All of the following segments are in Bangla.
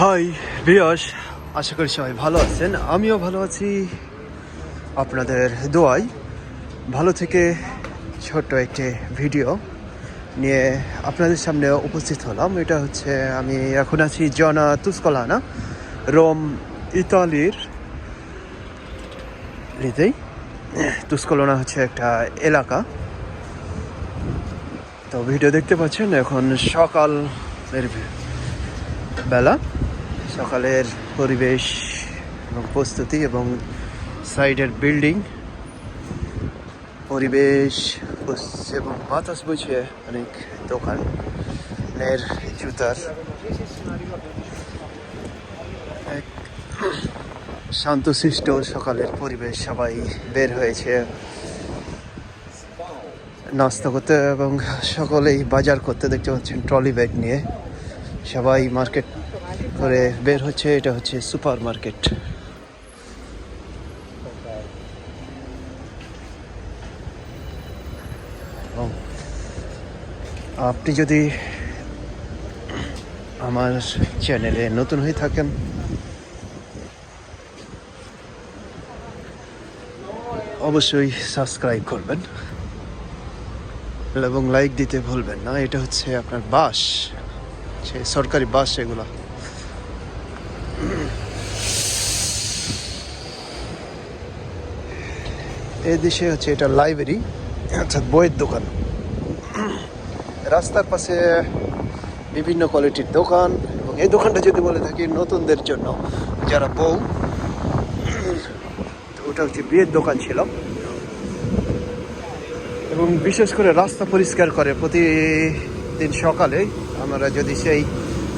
হাই বিয়স আশা করি সবাই ভালো আছেন। আমিও ভালো আছি। আপনাদের দোয়াই ভালো থেকে ছোট্ট একটি ভিডিও নিয়ে আপনাদের সামনে উপস্থিত হলাম। এটা হচ্ছে, আমি এখন আছি জনা তুসকলানা, রোম, ইতালির লিতেই তুসকলনা হচ্ছে একটা এলাকা। তো ভিডিও দেখতে পাচ্ছেন এখন সকালের বেলা। সকালের পরিবেশ এবং প্রস্তুতি এবং সাইডের বিল্ডিং। পরিবেশ এবং বাতাস বইছে অনেক দোকানের জুতার এক শান্তশিষ্ট সকালের পরিবেশ সবাই বের হয়েছে। নাস্তা করতে এবং সকলেই বাজার করতে দেখতে পাচ্ছেন ট্রলি ব্যাগ নিয়ে। সবাই মার্কেট করে বের হচ্ছে, এটা হচ্ছে সুপার মার্কেট আপনি যদি আমার চ্যানেলে নতুন হয়ে থাকেন, অবশ্যই সাবস্ক্রাইব করবেন এবং লাইক দিতে ভুলবেন না। এটা হচ্ছে আপনার বাস সরকারি বাস এগুলা। এই দেশে হচ্ছে এটা লাইব্রেরি, অর্থাৎ বইয়ের দোকান। রাস্তার পাশে বিভিন্ন কোয়ালিটির দোকান, এবং এই দোকানটা যদি বলে থাকি নতুনদের জন্য, যারা বউ ওটা হচ্ছে বিয়ের দোকান ছিল। এবং বিশেষ করে রাস্তা পরিষ্কার করে প্রতিদিন সকালে আমরা যদি সেই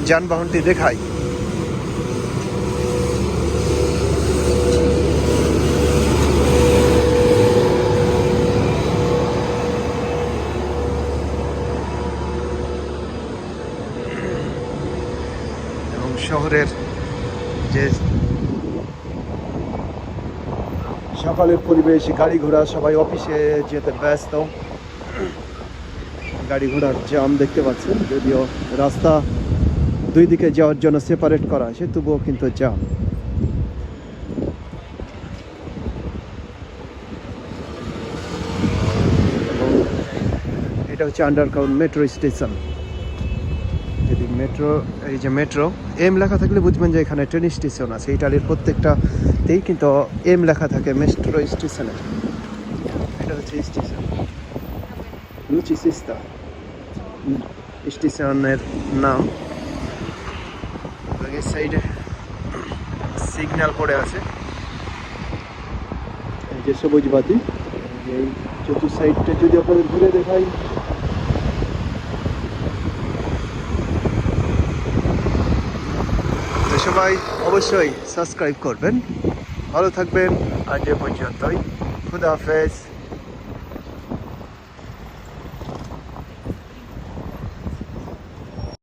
যানবাহনটি দেখাই এবং শহরের যে সকালের পরিবেশ, গাড়ি ঘোড়া, সবাই অফিসে যেতে ব্যস্ত। গাড়ি ঘোড়ার জাম দেখতে পাচ্ছেন, যদিও রাস্তা দুই দিকে যাওয়ার জন্য সেপারেট করা আছে, তবুও কিন্তু জাম এটা হচ্ছে আন্ডারগ্রাউন্ড মেট্রো স্টেশন যদি মেট্রো এই যে মেট্রো এম লেখা থাকলে বুঝবেন যে এখানে ট্রেন স্টেশন আছে। ইটালির প্রত্যেকটাতেই কিন্তু এম লেখা থাকে মেট্রো স্টেশনে এটা হচ্ছে স্টেশন লুচি সিস্তা। স্টেশনের নাম। এই সাইডে সিগন্যাল পড়ে আছে। এই যে সবুজ বাতি। এই চতুর্থ সাইডটা যদি আপনাদের ঘুরে দেখাই। তো সবাই অবশ্যই সাবস্ক্রাইব করবেন। ভালো থাকবেন। আজ পর্যন্তই। খুদা হাফেজ।